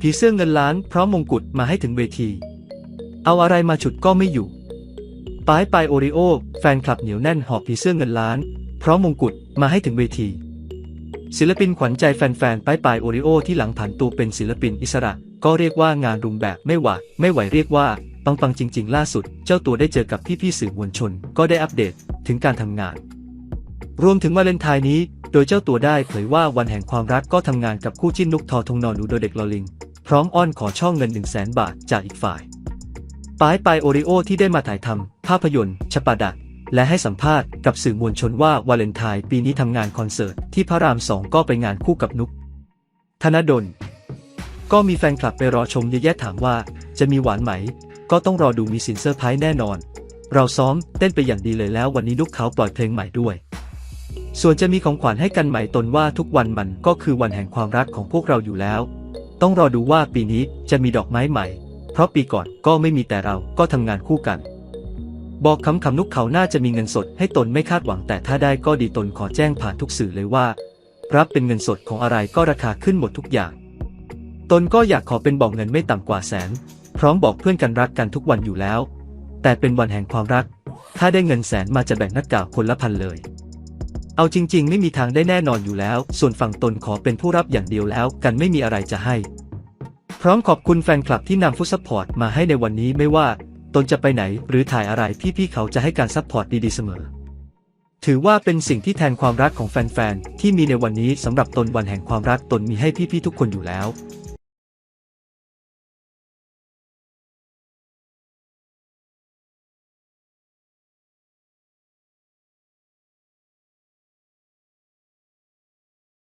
ผีเสื้อเงินล้านพร้อมมงกุฎมาให้ถึงเวที เอาอะไรมาฉุดก็ไม่อยู่ป้ายปายโอริโอ แฟนคลับเหนียวแน่นหอบผีเสื้อเงินล้าน พร้อมมงกุฎมาให้ถึงเวที ศิลปินขวัญใจแฟนๆป้ายปายโอริโอที่หลังผันตัวเป็นศิลปินอิสระ ก็เรียกว่างานรุมแบบไม่หวาดไม่ไหวเรียกว่าปังปังๆจริง ๆ ล่าสุด เจ้าตัวได้เจอกับพี่ๆสื่อมวลชน ก็ได้อัปเดตถึงการทำงาน รวมถึงวาเลนไทน์นี้ โดยเจ้าตัวได้เผยว่าวันแห่งความรักก็ทำงานกับคู่จิ้นนุกทอทงนอนหนูโดยเด็กลอลิง พร้อมอ้อนขอช่องเงิน 1 0 0 0 0แบาทจากอีกฝ่ายปายปายโอริโอที่ได้มาถ่ายทำภาพยนตร์ชปาดะและให้สัมภาษณ์กับสื่อมวลชนว่าวาเลนไทน์ปีนี้ทำงานคอนเสิร์ตที่พระรามสองก็ไปงานคู่กับนุก ธนดล ก็มีแฟนคลับไปรอชมเยอะแยะถามว่า จะมีหวานไหม ก็ต้องรอดูมีสินเซอร์ไพรส์แน่นอน เราซ้อมเต้นไปอย่างดีเลยแล้ววันนี้นุกเขาปล่อยเพลงใหม่ด้วย ส่วนจะมีของขวัญให้กันไหมตนว่าทุกวันมันก็คือวันแห่งความรักของพวกเราอยู่แล้ว ต้องรอดูว่าปีนี้จะมีดอกไม้ใหม่ เพราะปีก่อนก็ไม่มีแต่เราก็ทำงานคู่กัน บอกคำคำนุกเขาน่าจะมีเงินสดให้ตนไม่คาดหวังแต่ถ้าได้ก็ดีตนขอแจ้งผ่านทุกสื่อเลยว่า รับเป็นเงินสดของอะไรก็ราคาขึ้นหมดทุกอย่าง ตนก็อยากขอเป็นบอกเงินไม่ต่ำกว่าแสน พร้อมบอกเพื่อนกันรักกันทุกวันอยู่แล้ว แต่เป็นวันแห่งความรัก ถ้าได้เงินแสนมาจะแบ่งนักกล่าวคนละพันเลย เอาจริง ๆ ไม่มีทางได้แน่นอนอยู่แล้ว ส่วนฝั่งตนขอเป็นผู้รับอย่างเดียวแล้ว กันไม่มีอะไรจะให้ พร้อมขอบคุณแฟนคลับที่นำฟุตซัพพอร์ตมาให้ในวันนี้ไม่ว่า ตนจะไปไหนหรือถ่ายอะไรพี่ๆเขาจะให้การซัพพอร์ตดีๆเสมอ ถือว่าเป็นสิ่งที่แทนความรักของแฟนๆที่มีในวันนี้สำหรับตนวันแห่งความรักตนมีให้พี่ๆทุกคนอยู่แล้ว